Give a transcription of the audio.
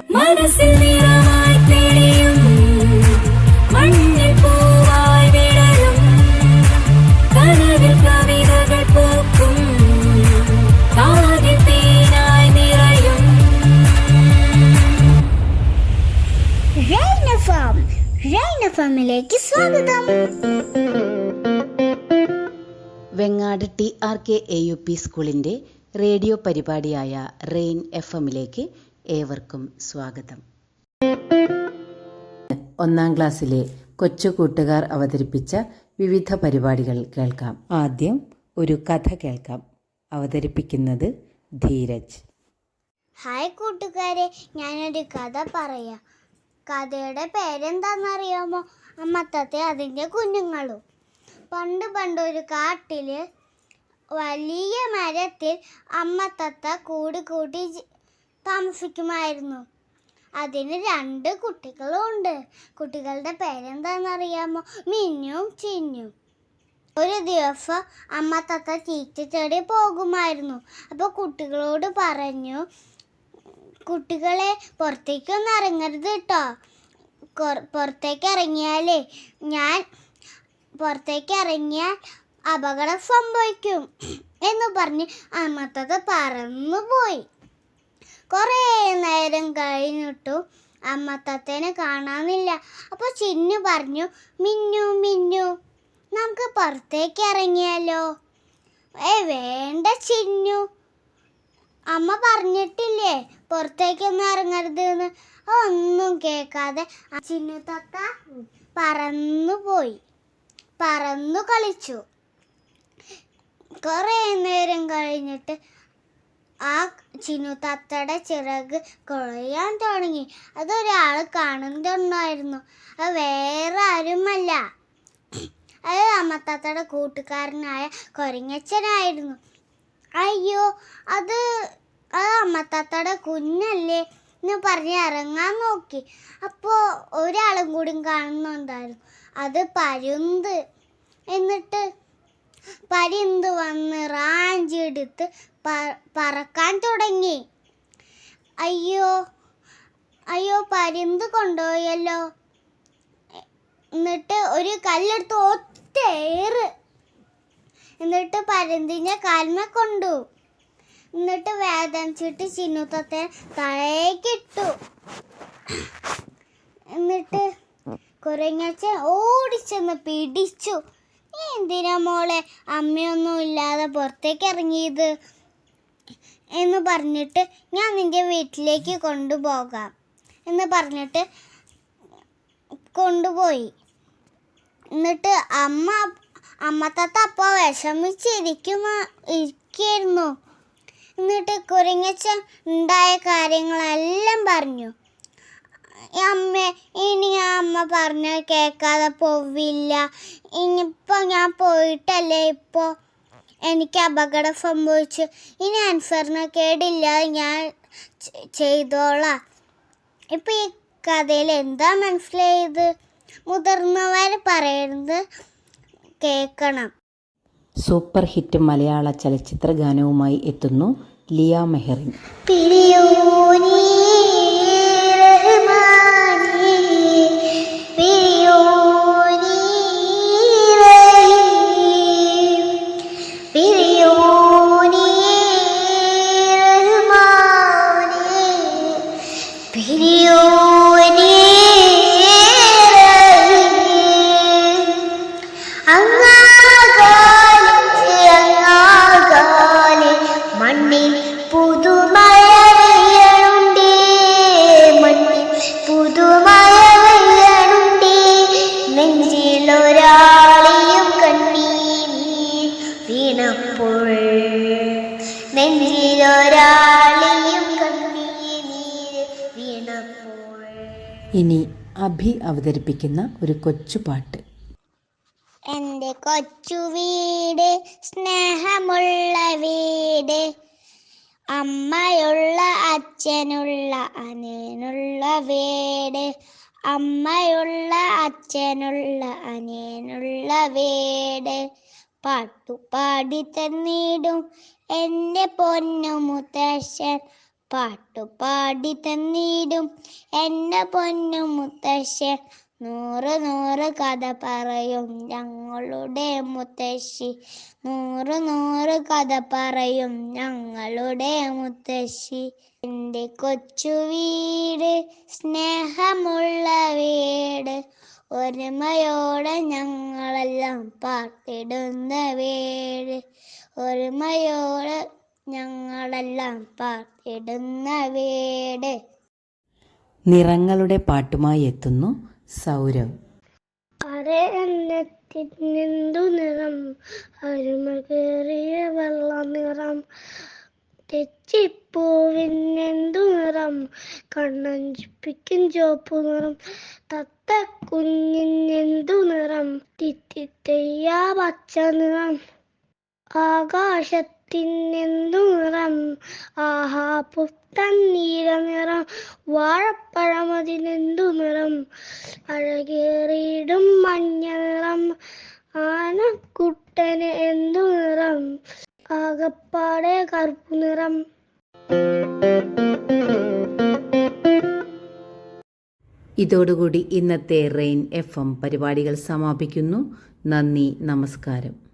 Farm മനസ്സിൽ നിറമായി തെളിയും മണ്ണിൽ പൂവായി വിടരും. കനവിൽ കവിതകൾ പൂക്കും. കാതിൽ തേനായി നിറയും. റൈന ഫാം റൈന ഫാമിലേക്ക് സ്വാഗതം. Vengad T R K A U P സ്കൂളിന്റെ റേഡിയോ പരിപാടിയായ റെയിൻ എഫ് എമ്മിലേക്ക് ഏവർക്കും സ്വാഗതം. ഒന്നാം ക്ലാസ്സിലെ കൊച്ചു കൂട്ടുകാർ അവതരിപ്പിച്ച വിവിധ പരിപാടികൾ കേൾക്കാം. ആദ്യം ഒരു കഥ കേൾക്കാം. അവതരിപ്പിക്കുന്നത് ധീരജ്. ഹായ് കൂട്ടുകാരെ ഞാനൊരു കഥ പറയാം. കഥയുടെ പേരെന്താണെന്നറിയാമോ? അമ്മത്തത്തെ അതിന്റെ കുഞ്ഞുങ്ങളും. പണ്ട് പണ്ട് ഒരു കാട്ടിൽ വലിയ മരത്തിൽ അമ്മത്തത്ത കൂട് കൂട്ടി താമസിക്കുമായിരുന്നു. അതിന് രണ്ട് കുട്ടികളും ഉണ്ട് കുട്ടികളുടെ പേരെന്താണെന്നറിയാമോ? മിന്നും ചിന്നും. ഒരു ദിവസം അമ്മ തത്ത ചീച്ചച്ചെടി പോകുമായിരുന്നു. അപ്പോൾ കുട്ടികളോട് പറഞ്ഞു കുട്ടികളെ പുറത്തേക്കൊന്നും ഇറങ്ങരുത് കേട്ടോ പുറത്തേക്ക് ഇറങ്ങിയാലേ ഞാൻ പുറത്തേക്ക് ഇറങ്ങിയാൽ അപകടം സംഭവിക്കും. എന്ന് പറഞ്ഞ് അമ്മത്തത് പറന്നു പോയി കുറേ നേരം കഴിഞ്ഞിട്ടു അമ്മ തത്തേനെ കാണാനില്ല. അപ്പോൾ ചിന്നു പറഞ്ഞു മിന്നു മിന്നു നമുക്ക് പുറത്തേക്ക് ഇറങ്ങിയാലോ? ഏ വേണ്ട ചിന്നു. അമ്മ പറഞ്ഞിട്ടില്ലേ പുറത്തേക്കൊന്നും ഇറങ്ങരുത് എന്ന് ഒന്നും കേൾക്കാതെ. ചിന്നു തത്ത പറന്നു പോയി പറന്നു കളിച്ചു. കുറേ നേരം കഴിഞ്ഞിട്ട് ആ ചിനു തത്തയുടെ ചിറക് കുഴയാൻ തുടങ്ങി. അതൊരാൾ കാണുന്നുണ്ടായിരുന്നു അത് വേറെ ആരുമല്ല. അത് അമ്മത്താത്തയുടെ കൂട്ടുകാരനായ കൊരങ്ങച്ചനായിരുന്നു. അയ്യോ അത് അത് അമ്മത്താത്തയുടെ കുഞ്ഞല്ലേ എന്ന് പറഞ്ഞ് ഇറങ്ങാൻ നോക്കി. അപ്പോൾ ഒരാളും കൂടി കാണുന്നുണ്ടായിരുന്നു. അത് പരുന്ത്. എന്നിട്ട് പരുന്ത് വന്ന് റാഞ്ചെടുത്ത് പറക്കാൻ തുടങ്ങി. അയ്യോ അയ്യോ പരിന്ത് കൊണ്ടുപോയല്ലോ. എന്നിട്ട് ഒരു കല്ലെടുത്ത് ഒത്തേറ്. എന്നിട്ട് പരിന്തിനെ കാൽമ കൊണ്ടു. എന്നിട്ട് വേദനിച്ചിട്ട് ചിന്നുത്തത്തെ തഴേക്കിട്ടു എന്നിട്ട് കുരങ്ങച്ചൻ ഓടിച്ചെന്ന് പിടിച്ചു. എന്തിനാ മോളെ? അമ്മയൊന്നും ഇല്ലാതെ പുറത്തേക്ക് ഇറങ്ങിയത്? എന്ന് പറഞ്ഞിട്ട് ഞാൻ നിന്റെ വീട്ടിലേക്ക് കൊണ്ടുപോകാം. എന്ന് പറഞ്ഞിട്ട് കൊണ്ടുപോയി. എന്നിട്ട് അമ്മ അമ്മ തത്ത അപ്പോൾ വിഷമിച്ചിരിക്കുന്ന ഇരിക്കായിരുന്നു. എന്നിട്ട് കുരങ്ങച്ച ഉണ്ടായ കാര്യങ്ങളെല്ലാം പറഞ്ഞു. അമ്മ ഇനി അമ്മ പറഞ്ഞ കേൾക്കാതെ പോവില്ല. ഇനിയിപ്പോൾ ഞാൻ പോയിട്ടല്ലേ ഇപ്പോൾ എനിക്ക് അപകടം സംഭവിച്ചു. ഇനി അനുസരണ കേടില്ല ഞാൻ ചെയ്തോളാം. ഇപ്പം ഈ കഥയിൽ എന്താ മനസ്സിലായത്? മുതിർന്നവർ പറയുന്നത് കേൾക്കണം. സൂപ്പർ ഹിറ്റ് മലയാള ചലച്ചിത്ര ഗാനവുമായി എത്തുന്നു ലിയ മെഹറിൻ. ഇനി അഭി അവതരിപ്പിക്കുന്ന ഒരു കൊച്ചു പാട്ട്. എന്റെ കൊച്ചു വീട് സ്നേഹമുള്ള വീട് അമ്മയുള്ള അച്ഛനുള്ള അനിയനുള്ള വീട് അമ്മയുള്ള അച്ഛനുള്ള അനിയനുള്ള വീട്. പാട്ടുപാടി തന്നിടും എന്റെ പൊന്നു മുത്തശ്ശൻ പാട്ടുപാടി തന്നിടും. എന്റെ പൊന്നു മുത്തശ്ശൻ നൂറ് നൂറ് കഥ പറയും ഞങ്ങളുടെ മുത്തശ്ശി. നൂറ് നൂറ് കഥ പറയും ഞങ്ങളുടെ മുത്തശ്ശി. എന്റെ കൊച്ചു വീട് സ്നേഹമുള്ള വീട്. ഒരുമയോടെ ഞങ്ങളെല്ലാം പാട്ടിടുന്ന വീട്. ഒരുമയോടെ ഞങ്ങളെല്ലാം പാട്ടിടുന്ന വീട്. നിറങ്ങളുടെ പാട്ടുമായി എത്തുന്നു സൗരവ്. അരയന്നത്തിനെന്തു നിറം അരുമകേറിയ വെള്ള നിറം. തെച്ചിപ്പൂവിനെന്തു നിറം കണ്ണഞ്ചിപ്പിക്കും ചോപ്പ് നിറം. തത്ത കുഞ്ഞിനെന്തു നിറം തിത്തിത്തയ്യ പച്ച നിറം. ആകാശത്തിനെന്തു നിറം ആഹാ പുത്തൻ നീല നിറം വാഴപ്പഴമതിനെന്തു നിറം അഴകേറിയിടും മഞ്ഞ നിറം ആനക്കുട്ടന് എന്തു നിറം ആകപ്പാടെ കറുപ്പു നിറം ഇതോടുകൂടി ഇന്നത്തെ റെയിൻ എഫ് എം പരിപാടികൾ സമാപിക്കുന്നു. നന്ദി നമസ്കാരം.